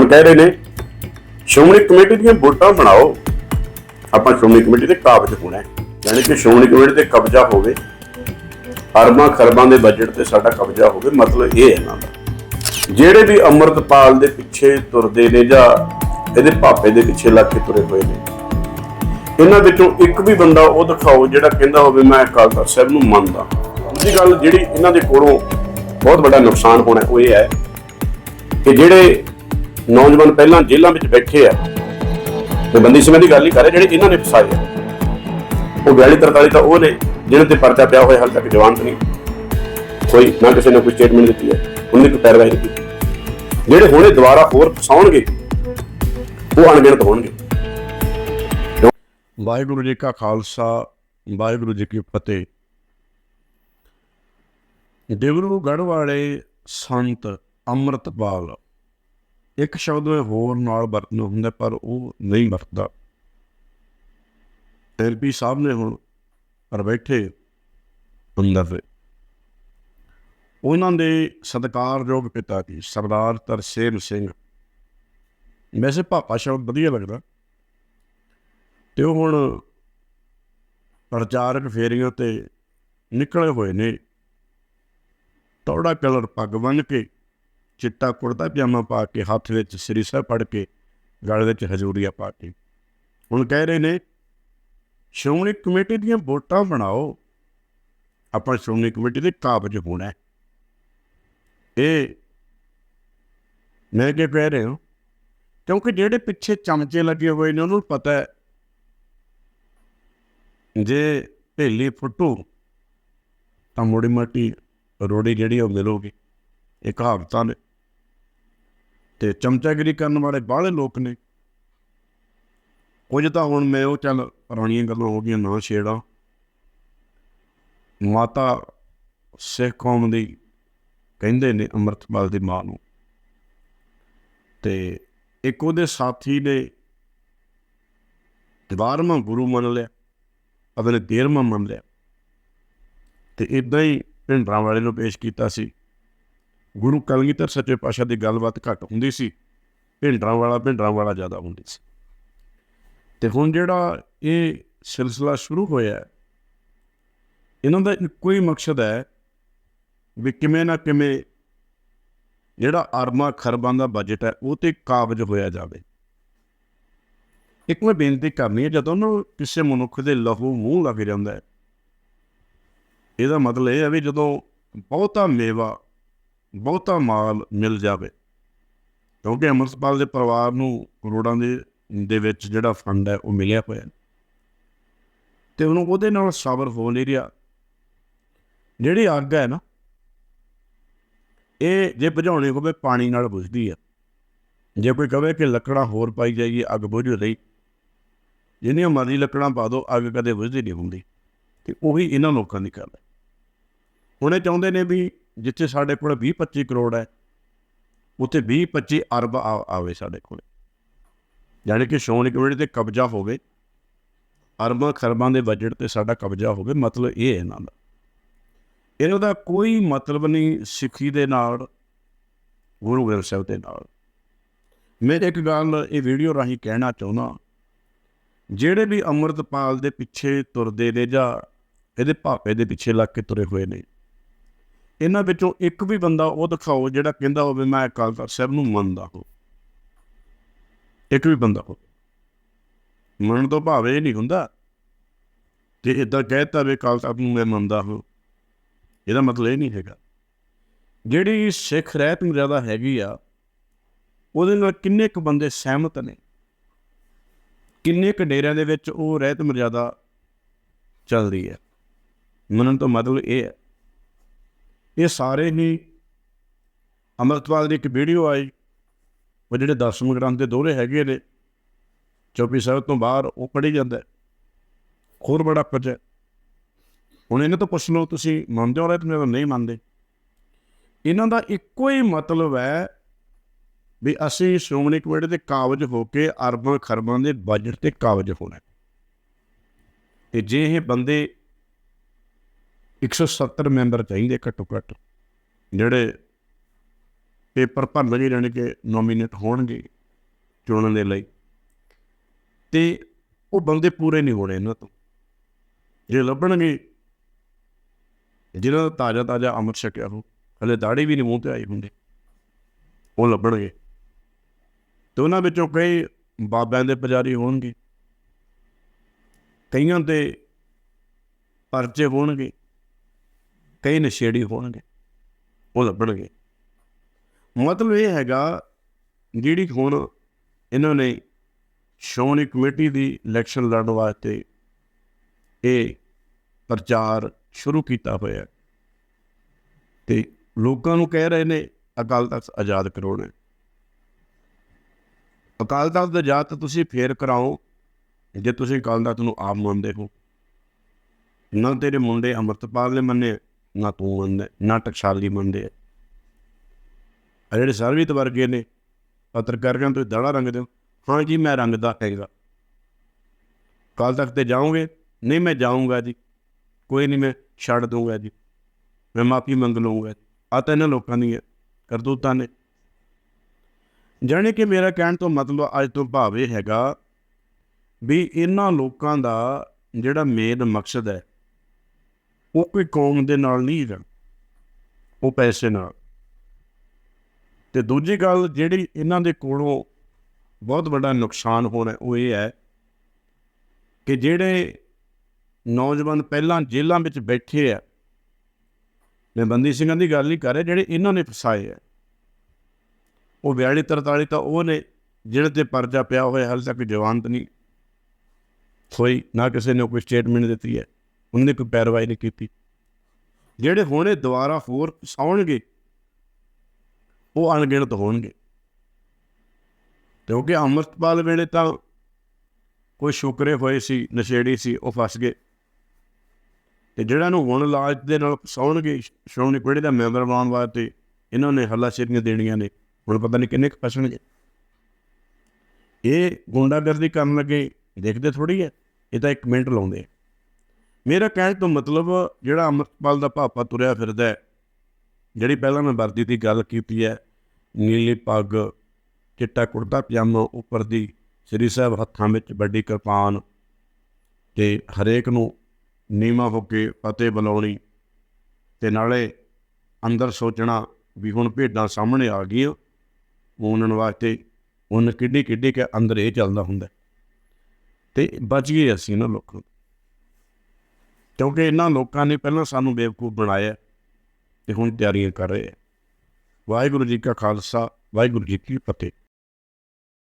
ਹੁਣ ਕਹਿ ਰਹੇ ਨੇ, ਸ਼੍ਰੋਮਣੀ ਕਮੇਟੀ ਦੀਆਂ ਵੋਟਾਂ ਬਣਾਓ। ਆਪਾਂ ਸ਼੍ਰੋਮਣੀ ਕਮੇਟੀ ਦੇ ਕਾਬਜ ਹੋਣਾ ਯਾਨੀ ਕਿ ਸ਼੍ਰੋਮਣੀ ਕਮੇਟੀ ਤੇ ਕਬਜ਼ਾ ਹੋਵੇ ਅਰਬਾਂ ਖਰਬਾਂ ਦੇ ਬਜਟ ਤੇ ਸਾਡਾ ਕਬਜ਼ਾ ਹੋਵੇ, ਮਤਲਬ ਇਹ ਹੈ ਇਹਨਾਂ ਜਿਹੜੇ ਵੀ ਅੰਮ੍ਰਿਤਪਾਲ ਦੇ ਪਿੱਛੇ ਤੁਰਦੇ ਨੇ ਜਾਂ ਇਹਦੇ ਭਾਪੇ ਦੇ ਪਿੱਛੇ ਲੱਗ ਕੇ ਤੁਰੇ ਹੋਏ ਨੇ, ਇਹਨਾਂ ਵਿੱਚੋਂ ਇੱਕ ਵੀ ਬੰਦਾ ਉਹ ਦਿਖਾਓ ਜਿਹੜਾ ਕਹਿੰਦਾ ਹੋਵੇ, ਮੈਂ ਅਕਾਲ ਤਖਤ ਸਾਹਿਬ ਨੂੰ ਮੰਨਦਾ ਦੂਜੀ ਗੱਲ ਜਿਹੜੀ ਇਹਨਾਂ ਦੇ ਕੋਲੋਂ ਬਹੁਤ ਵੱਡਾ ਨੁਕਸਾਨ ਹੋਣਾ ਉਹ ਇਹ ਹੈ ਕਿ ਜਿਹੜੇ ਨੌਜਵਾਨ ਪਹਿਲਾਂ ਜੇਲ੍ਹਾਂ ਵਿੱਚ ਬੈਠੇ ਆ ਤੇ ਬੰਦੀ ਸਮੇਂ ਦੀ ਗੱਲ ਹੀ ਕਰ ਰਹੇ, ਜਿਹੜੇ ਇਹਨਾਂ ਨੇ ਫਸਾਏ ਆ। ਉਹ 42 43 ਤਾਂ ਉਹ ਨੇ, ਜਿਹਨਾਂ ਤੇ ਪਰਚਾ ਪਿਆ ਹੋਇਆ ਹਾਲ ਤੱਕ ਜਵਾਨ ਨਹੀਂ। ਕੋਈ ਨਾ ਕਿਸੇ ਨੇ ਕੋਈ ਸਟੇਟਮੈਂਟ ਦਿੱਤੀ ਹੈ, ਉਹਨੇ ਕੋਈ ਪੈਰਵਾਈ ਨਹੀਂ ਕੀਤੀ। ਜਿਹੜੇ ਹੁਣੇ ਦੁਬਾਰਾ ਹੋਰ ਫਸਾਉਣਗੇ, ਉਹ ਅਣਗਿਣਤ ਹੋਣਗੇ। ਵਾਹਿਗੁਰੂ ਜੀ ਕਾ ਖਾਲਸਾ, ਵਾਹਿਗੁਰੂ ਜੀ ਕੀ ਫਤਿਹ। ਦੇਵਰੂਗੜ੍ਹ ਵਾਲੇ ਸੰਤ ਅੰਮ੍ਰਿਤਪਾਲ ਇੱਕ ਸ਼ਬਦ ਮੈਂ ਹੋਰ ਨਾਲ ਵਰਤਣਾ ਹੁੰਦਾ, ਪਰ ਉਹ ਨਹੀਂ ਵਰਤਦਾ। ਐਲਪੀ ਸਾਹਿਬ ਨੇ ਹੁਣ ਪਰ ਬੈਠੇ ਅੰਦਰ ਦੇ ਉਹਨਾਂ ਦੇ ਸਤਿਕਾਰਯੋਗ ਪਿਤਾ ਜੀ, ਸਰਦਾਰ ਤਰਸੇਮ ਸਿੰਘ। ਵੈਸੇ ਪਾਪਾ ਸ਼ਬਦ ਵਧੀਆ ਲੱਗਦਾ। ਤੇ ਉਹ ਹੁਣ ਪ੍ਰਚਾਰਕ ਫੇਰੀਆਂ ਤੇ ਨਿਕਲੇ ਹੋਏ ਨੇ। ਤੌੜਾ ਕਲਰ ਪੱਗ ਬੰਨ੍ਹ ਕੇ ਚਿੱਟਾ ਕੁੜਤਾ ਪਜਾਮਾ ਪਾ ਕੇ ਹੱਥ ਵਿੱਚ ਸ੍ਰੀ ਸਾਹਿਬ ਪੜ ਕੇ ਗਲ ਵਿੱਚ ਹਜ਼ੂਰੀਆ ਪਾ ਕੇ। ਹੁਣ ਕਹਿ ਰਹੇ ਨੇ, ਸ਼੍ਰੋਮਣੀ ਕਮੇਟੀ ਦੀਆਂ ਵੋਟਾਂ ਬਣਾਓ। ਆਪਾਂ ਸ਼੍ਰੋਮਣੀ ਕਮੇਟੀ ਦੇ ਕਾਬਜ ਹੋਣਾ ਇਹ ਮੈਂ ਕੀ ਕਹਿ ਰਹੇ ਹਾਂ, ਕਿਉਂਕਿ ਜਿਹੜੇ ਪਿੱਛੇ ਚਮਚੇ ਲੱਗੇ ਹੋਏ ਨੇ, ਉਹਨਾਂ ਨੂੰ ਪਤਾ ਹੈ, ਜੇ ਢੇਲੀ ਫੁੱਟੂ, ਤਾਂ ਮੋੜੀ ਮਾਟੀ ਰੋੜੀ ਜਿਹੜੀ ਉਹ ਮਿਲੂਗੀ। ਇਹ ਕਹਾਵਤਾਂ ਨੇ। ਤੇ ਚਮਚਾਗਿਰੀ ਕਰਨ ਵਾਲੇ ਬਾਹਲੇ ਲੋਕ ਨੇ। ਕੁਝ ਤਾਂ ਹੁਣ ਮੈਂ ਉਹ ਚੱਲ ਪੁਰਾਣੀਆਂ ਗੱਲਾਂ ਹੋ ਗਈਆਂ, ਨਾ ਛੇੜਾ। ਮਾਤਾ ਸਿੱਖ ਕੌਮ ਦੀ ਕਹਿੰਦੇ ਨੇ ਅੰਮ੍ਰਿਤਪਾਲ ਦੀ ਮਾਂ ਨੂੰ। ਤੇ ਇੱਕ ਉਹਦੇ ਸਾਥੀ ਨੇ 12ਵਾਂ ਗੁਰੂ ਮੰਨ ਲਿਆ, ਅਗਲੇ 13ਵਾਂ ਮੰਨ ਲਿਆ। ਤੇ ਇਦਾਂ ਹੀ ਭਿੰਡਰਾਂ ਵਾਲੇ ਨੂੰ ਪੇਸ਼ ਕੀਤਾ ਸੀ। ਗੁਰੂ ਕਲਗੀਧਰ ਸੱਚੇ ਪਾਤਸ਼ਾਹ ਦੀ ਗੱਲਬਾਤ ਘੱਟ ਹੁੰਦੀ ਸੀ, ਭਿੰਡਰਾਂ ਵਾਲਾ ਭਿੰਡਰਾਂ ਵਾਲਾ ਜ਼ਿਆਦਾ ਹੁੰਦੀ ਸੀ। ਤੇ ਹੁਣ ਜਿਹੜਾ ਇਹ ਸਿਲਸਿਲਾ ਸ਼ੁਰੂ ਹੋਇਆ ਇਹਨਾਂ ਦਾ ਇੱਕੋ ਹੀ ਮਕਸਦ ਹੈ ਵੀ ਕਿਵੇਂ ਨਾ ਕਿਵੇਂ ਜਿਹੜਾ ਅਰਮਾਂ ਖਰਬਾਂ ਦਾ ਬਜਟ ਹੈ, ਉਹ ਤੇ ਕਾਬਜ ਹੋਇਆ ਜਾਵੇ। ਇੱਕ ਮੈਂ ਬੇਨਤੀ ਕਰਨੀ ਹੈ, ਜਦੋਂ ਨਾ ਕਿਸੇ ਮਨੁੱਖ ਦੇ ਲਹੂ ਮੂੰਹ ਲੱਗ ਜਾਂਦਾ ਹੈ, ਇਹਦਾ ਮਤਲਬ ਇਹ ਹੈ ਵੀ ਜਦੋਂ ਬਹੁਤਾ ਮੇਵਾ ਬਹੁਤਾ ਮਾਲ ਮਿਲ ਜਾਵੇ। ਕਿਉਂਕਿ ਅੰਮ੍ਰਿਤਪਾਲ ਦੇ ਪਰਿਵਾਰ ਨੂੰ ਕਰੋੜਾਂ ਦੇ ਦੇ ਵਿੱਚ ਜਿਹੜਾ ਫੰਡ ਹੈ ਉਹ ਮਿਲਿਆ ਹੋਇਆ। ਹੈ। ਤੇ ਉਹਨੂੰ ਉਹਦੇ ਨਾਲ ਸਬਰ ਹੋ ਨਹੀਂ ਰਿਹਾ। ਜਿਹੜੀ ਅੱਗ ਹੈ ਨਾ, ਇਹ ਜੇ ਬੁਝਾਉਣੀ ਹੋਵੇ ਪਾਣੀ ਨਾਲ ਬੁਝਦੀ ਹੈ। ਜੇ ਕੋਈ ਕਹੇ ਕਿ ਲੱਕੜਾਂ ਹੋਰ ਪਾਈ ਜਾਈਏ, ਅੱਗ ਬੁਝ ਰਹੀ। ਜਿੰਨੀਆਂ ਮਰਜ਼ੀ ਲੱਕੜਾਂ ਪਾ ਦਿਓ, ਅੱਗ ਕਦੇ ਬੁਝਦੀ ਨਹੀਂ ਹੁੰਦੀ। ਤੇ ਉਹੀ ਇਹਨਾਂ ਲੋਕਾਂ ਦੀ ਗੱਲ ਹੈ। ਹੁਣ ਇਹ ਚਾਹੁੰਦੇ ਨੇ ਵੀ ਜਿੱਥੇ ਸਾਡੇ ਕੋਲ 20 25 ਕਰੋੜ ਹੈ, ਉੱਥੇ 20 25 ਅਰਬ ਆ- ਆਵੇ ਸਾਡੇ ਕੋਲ। ਯਾਨੀ ਕਿ ਸ਼੍ਰੋਮਣੀ ਕਮੇਟੀ ਤੇ ਕਬਜ਼ਾ ਹੋਵੇ, ਅਰਬਾਂ ਖਰਬਾਂ ਦੇ ਬਜਟ ਤੇ ਸਾਡਾ ਕਬਜ਼ਾ ਹੋਵੇ, ਮਤਲਬ ਇਹ ਹੈ ਇਹਨਾਂ ਦਾ। ਇਹਨਾਂ ਦਾ ਕੋਈ ਮਤਲਬ ਨਹੀਂ ਸਿੱਖੀ ਦੇ ਨਾਲ, ਗੁਰੂ ਗ੍ਰੰਥ ਸਾਹਿਬ ਦੇ ਨਾਲ। ਮੈਂ ਇੱਕ ਗੱਲ ਇਹ ਵੀਡੀਓ ਰਾਹੀਂ ਕਹਿਣਾ ਚਾਹੁੰਦਾ ਜਿਹੜੇ ਵੀ ਅੰਮ੍ਰਿਤਪਾਲ ਦੇ ਪਿੱਛੇ ਤੁਰਦੇ ਨੇ ਜਾਂ ਇਹਦੇ ਭਾਪੇ ਦੇ ਪਿੱਛੇ ਲੱਗ ਕੇ ਤੁਰੇ ਹੋਏ ਨੇ ਇਹਨਾਂ ਵਿੱਚੋਂ ਇੱਕ ਵੀ ਬੰਦਾ ਉਹ ਦਿਖਾਓ ਜਿਹੜਾ ਕਹਿੰਦਾ ਹੋਵੇ ਮੈਂ ਅਕਾਲ ਤਖਤ ਸਾਹਿਬ ਨੂੰ ਮੰਨਦਾ ਹੋ। ਇੱਕ ਵੀ ਬੰਦਾ ਹੋ ਮੰਨਣ ਤੋਂ ਭਾਵੇਂ ਇਹ ਨਹੀਂ ਹੁੰਦਾ ਤੇ ਇਦਾਂ ਕਹਿਤਾ ਵੀ ਅਕਾਲ ਤਖਤ ਨੂੰ ਮੈਂ ਮੰਨਦਾ ਹੋ। ਇਹਦਾ ਮਤਲਬ ਇਹ ਨਹੀਂ ਹੈਗਾ। ਜਿਹੜੀ ਸਿੱਖ ਰਹਿਤ ਮਰਿਆਦਾ ਹੈਗੀ ਆ, ਉਹਦੇ ਨਾਲ ਕਿੰਨੇ ਕੁ ਬੰਦੇ ਸਹਿਮਤ ਨੇ? ਕਿੰਨੇ ਕੁ ਡੇਰਿਆਂ ਦੇ ਵਿੱਚ ਉਹ ਰਹਿਤ ਮਰਿਆਦਾ ਚੱਲ ਰਹੀ ਹੈ? ਮੰਨਣ ਤੋਂ ਮਤਲਬ ਇਹ ਹੈ ਇਹ ਸਾਰੇ ਹੀ ਅੰਮ੍ਰਿਤਪਾਲ ਦੀ ਇੱਕ ਵੀਡੀਓ ਆਈ। ਉਹ ਜਿਹੜੇ ਦਸਵੇਂ ਗ੍ਰੰਥ ਦੇ ਦੋਹਰੇ ਹੈਗੇ ਨੇ, ਚੌਪੀ ਸਾਹਿਬ ਤੋਂ ਬਾਹਰ ਉਹ ਪੜ੍ਹੀ ਜਾਂਦਾ ਹੋਰ ਬੜਾ ਕੁਝ ਹੈ। ਹੁਣ ਇਹਨਾਂ ਤੋਂ ਪੁੱਛ ਲਓ, ਤੁਸੀਂ ਮੰਨਦੇ ਹੋ ਰਹਿਤ ਮਰਿਆਦਾ ਨਹੀਂ ਮੰਨਦੇ? ਇਹਨਾਂ ਦਾ ਇੱਕੋ ਹੀ ਮਤਲਬ ਹੈ ਵੀ ਅਸੀਂ ਸ਼੍ਰੋਮਣੀ ਕਮੇਟੀ ਦੇ ਕਾਬਜ ਹੋ ਕੇ ਅਰਬਾਂ ਖਰਬਾਂ ਦੇ ਬਜਟ ਤੇ ਕਾਬਜ ਹੋਣਾ। ਹੈ। ਤੇ ਜੇ ਇਹ ਬੰਦੇ 170 ਮੈਂਬਰ ਚਾਹੀਦੇ ਘੱਟੋ ਘੱਟ ਜਿਹੜੇ ਪੇਪਰ ਭਰਨਗੇ ਜਾਣੀ ਕਿ ਨੋਮੀਨੇਟ ਹੋਣਗੇ ਚੁਣਨ ਦੇ ਲਈ। ਤੇ ਉਹ ਬੰਦੇ ਪੂਰੇ ਨਹੀਂ ਹੋਣੇ ਇਹਨਾਂ ਤੋਂ। ਜੇ ਲੱਭਣਗੇ ਜਿਹਨਾਂ ਦਾ ਤਾਜ਼ਾ ਤਾਜ਼ਾ ਅੰਮ੍ਰਿਤ ਛਕਿਆ ਹੋ ਹਲੇ ਦਾੜੀ ਵੀ ਨਹੀਂ ਮੂੰਹ ਤੇ ਆਈ ਹੁੰਦੀ, ਉਹ ਲੱਭਣਗੇ। ਤੇ ਉਹਨਾਂ ਵਿੱਚੋਂ ਕਈ ਬਾਬਿਆਂ ਦੇ ਪੁਜਾਰੀ ਹੋਣਗੇ। ਕਈਆਂ ਤੇ ਪਰਚੇ ਹੋਣਗੇ। ਕਈ ਨਸ਼ੇੜੀ ਹੋਣਗੇ, ਉਹ ਲੱਭਣਗੇ। ਮਤਲਬ ਇਹ ਹੈਗਾ, ਜਿਹੜੀ ਹੁਣ ਇਹਨਾਂ ਨੇ ਸ਼੍ਰੋਮਣੀ ਕਮੇਟੀ ਦੀ ਇਲੈਕਸ਼ਨ ਲੜਨ ਵਾਸਤੇ ਇਹ ਪ੍ਰਚਾਰ ਸ਼ੁਰੂ ਕੀਤਾ ਹੋਇਆ। ਹੈ। ਤੇ ਲੋਕਾਂ ਨੂੰ ਕਹਿ ਰਹੇ ਨੇ, ਅਕਾਲ ਤਖਤ ਆਜ਼ਾਦ ਕਰਾਉਣਾ ਅਕਾਲ ਤਖਤ ਦਾ ਆਜ਼ਾਦ ਤਾਂ ਤੁਸੀਂ ਫੇਰ ਕਰਾਓ, ਜੇ ਤੁਸੀਂ ਅਕਾਲ ਤਖਤ ਨੂੰ ਆਪ ਮੰਨਦੇ ਹੋ। ਨਾ ਤੇਰੇ ਮੁੰਡੇ ਅੰਮ੍ਰਿਤਪਾਲ ਨੇ ਮੰਨੇ ਨਾ ਤੂੰ ਮੰਨਦਾ, ਨਾ ਟਕਸਾਲੀ ਮੰਨਦੇ ਆ। ਜਿਹੜੇ ਸਰਵਿਤ ਵਰਗੇ ਨੇ, ਪੱਤਰਕਾਰਾਂ ਤੋਂ ਦਾੜਾ ਰੰਗਦੇ ਹੋ। ਹਾਂ ਜੀ, ਮੈਂ ਰੰਗਦਾ ਹੈਗਾ। ਕੱਲ ਤੱਕ ਤੇ ਜਾਓਗੇ? ਨਹੀਂ, ਮੈਂ ਜਾਊਂਗਾ ਜੀ। ਕੋਈ ਨਹੀਂ, ਮੈਂ ਛੱਡ ਦੂੰਗਾ ਜੀ। ਮੈਂ ਮਾਫੀ ਮੰਗ ਲਵਾਂਗਾ ਆ ਤਾਂ ਇਹਨਾਂ ਲੋਕਾਂ ਦੀਆਂ ਕਰਤੂਤਾਂ ਨੇ। ਜਾਣੇ ਕਿ ਮੇਰਾ ਕਹਿਣ ਤੋਂ ਮਤਲਬ ਅੱਜ ਤੋਂ ਭਾਵ ਇਹ ਹੈਗਾ ਵੀ ਇਹਨਾਂ ਲੋਕਾਂ ਦਾ ਜਿਹੜਾ ਮੇਨ ਮਕਸਦ ਹੈ ਉਹ ਕੋਈ ਕੌਮ ਦੇ ਨਾਲ ਨਹੀਂ ਹੈਗਾ ਉਹ ਪੈਸੇ ਨਾਲ। ਤੇ ਦੂਜੀ ਗੱਲ ਜਿਹੜੀ ਇਹਨਾਂ ਦੇ ਕੋਲੋਂ ਬਹੁਤ ਵੱਡਾ ਨੁਕਸਾਨ ਹੋਣਾ ਉਹ ਇਹ ਹੈ ਕਿ ਜਿਹੜੇ ਨੌਜਵਾਨ ਪਹਿਲਾਂ ਜੇਲ੍ਹਾਂ ਵਿੱਚ ਬੈਠੇ ਆ ਮੈਂ ਬੰਦੀ ਸਿੰਘਾਂ ਦੀ ਗੱਲ ਨਹੀਂ ਕਰ ਰਿਹਾ, ਜਿਹੜੇ ਇਹਨਾਂ ਨੇ ਫਸਾਏ ਆ, ਉਹ 42 43 ਤਾਂ ਉਹ ਨੇ, ਜਿਹੜੇ ਤੇ ਪਰਜਾ ਪਿਆ ਹੋਇਆ, ਹਾਲੇ ਤੱਕ ਜਵਾਨਤ ਨਹੀਂ ਹੋਈ, ਨਾ ਕਿਸੇ ਨੇ ਕੋਈ ਸਟੇਟਮੈਂਟ ਦਿੱਤੀ ਹੈ। ਉਹਨਾਂ ਨੇ ਕੋਈ ਪੈਰਵਾਈ ਨਹੀਂ ਕੀਤੀ। ਜਿਹੜੇ ਹੁਣੇ ਦੁਬਾਰਾ ਹੋਰ ਫਸਾਉਣਗੇ ਉਹ ਅਣਗਿਣਤ ਹੋਣਗੇ। ਕਿਉਂਕਿ ਅੰਮ੍ਰਿਤਪਾਲ ਵੇਲੇ ਤਾਂ ਕੋਈ ਸ਼ੁਕਰੇ ਹੋਏ ਸੀ, ਨਸ਼ੇੜੀ ਸੀ, ਉਹ ਫਸ ਗਏ। ਤੇ ਜਿਹੜਾ ਨੂੰ ਹੁਣ ਲਾਜ ਦੇ ਨਾਲ ਫਸਾਉਣਗੇ, ਸ਼੍ਰੋਮਣੀ ਕਮੇਟੀ ਦਾ ਮੈਂਬਰ ਬਣਾਉਣ ਵਾਸਤੇ ਇਹਨਾਂ ਨੇ ਹੱਲਾ ਸ਼ੇਰੀਆਂ ਦੇਣੀਆਂ ਨੇ, ਹੁਣ ਪਤਾ ਨਹੀਂ ਕਿੰਨੇ ਕੁ ਫਸਣਗੇ। ਇਹ ਗੁੰਡਾਗਰਦੀ ਕਰਨ ਲੱਗੇ, ਦੇਖਦੇ ਥੋੜੀ ਹੈ, ਇਹ ਤਾਂ ਇੱਕ ਮਿੰਟ ਲਾਉਂਦੇ ਆ। ਮੇਰਾ ਕਹਿਣ ਤੋਂ ਮਤਲਬ ਜਿਹੜਾ ਅੰਮ੍ਰਿਤਪਾਲ ਦਾ ਭਾਪਾ ਤੁਰਿਆ ਫਿਰਦਾ ਹੈ, ਜਿਹੜੀ ਪਹਿਲਾਂ ਮੈਂ ਵਰਦੀ ਦੀ ਗੱਲ ਕੀਤੀ ਹੈ, ਨੀਲੀ ਪੱਗ, ਚਿੱਟਾ ਕੁੜਤਾ ਪਜਾਮਾ ਉੱਪਰ ਦੀ, ਸ੍ਰੀ ਸਾਹਿਬ ਹੱਥਾਂ ਵਿੱਚ ਵੱਡੀ ਕਿਰਪਾਨ ਤੇ ਹਰੇਕ ਨੂੰ ਨੀਮਾ ਹੋ ਕੇ ਫਤਿਹ ਬੁਲਾਉਣੀ ਤੇ ਨਾਲੇ ਅੰਦਰ ਸੋਚਣਾ ਵੀ ਹੁਣ ਭੇਡਾਂ ਸਾਹਮਣੇ ਆ ਗਈਆਂ ਉਹਨਾਂ ਵਾਸਤੇ ਉਹਨ ਕਿੱਡੀ ਕਿੱਡੀ ਕੇ ਅੰਦਰ ਇਹ ਚੱਲਦਾ ਹੁੰਦਾ ਤੇ ਬਚ ਗਏ ਅਸੀਂ ਨਾ ਲੋਕਾਂ ਤੋਂ। ਕਿਉਂਕਿ ਇਹਨਾਂ ਲੋਕਾਂ ਨੇ ਪਹਿਲਾਂ ਸਾਨੂੰ ਬੇਵਕੂਫ ਬਣਾਇਆ ਤੇ ਹੁਣ ਤਿਆਰੀਆਂ ਕਰ ਰਹੇ ਆ। ਵਾਹਿਗੁਰੂ ਜੀ ਕਾ ਖਾਲਸਾ, ਵਾਹਿਗੁਰੂ ਜੀ ਕੀ ਫਤਿਹ।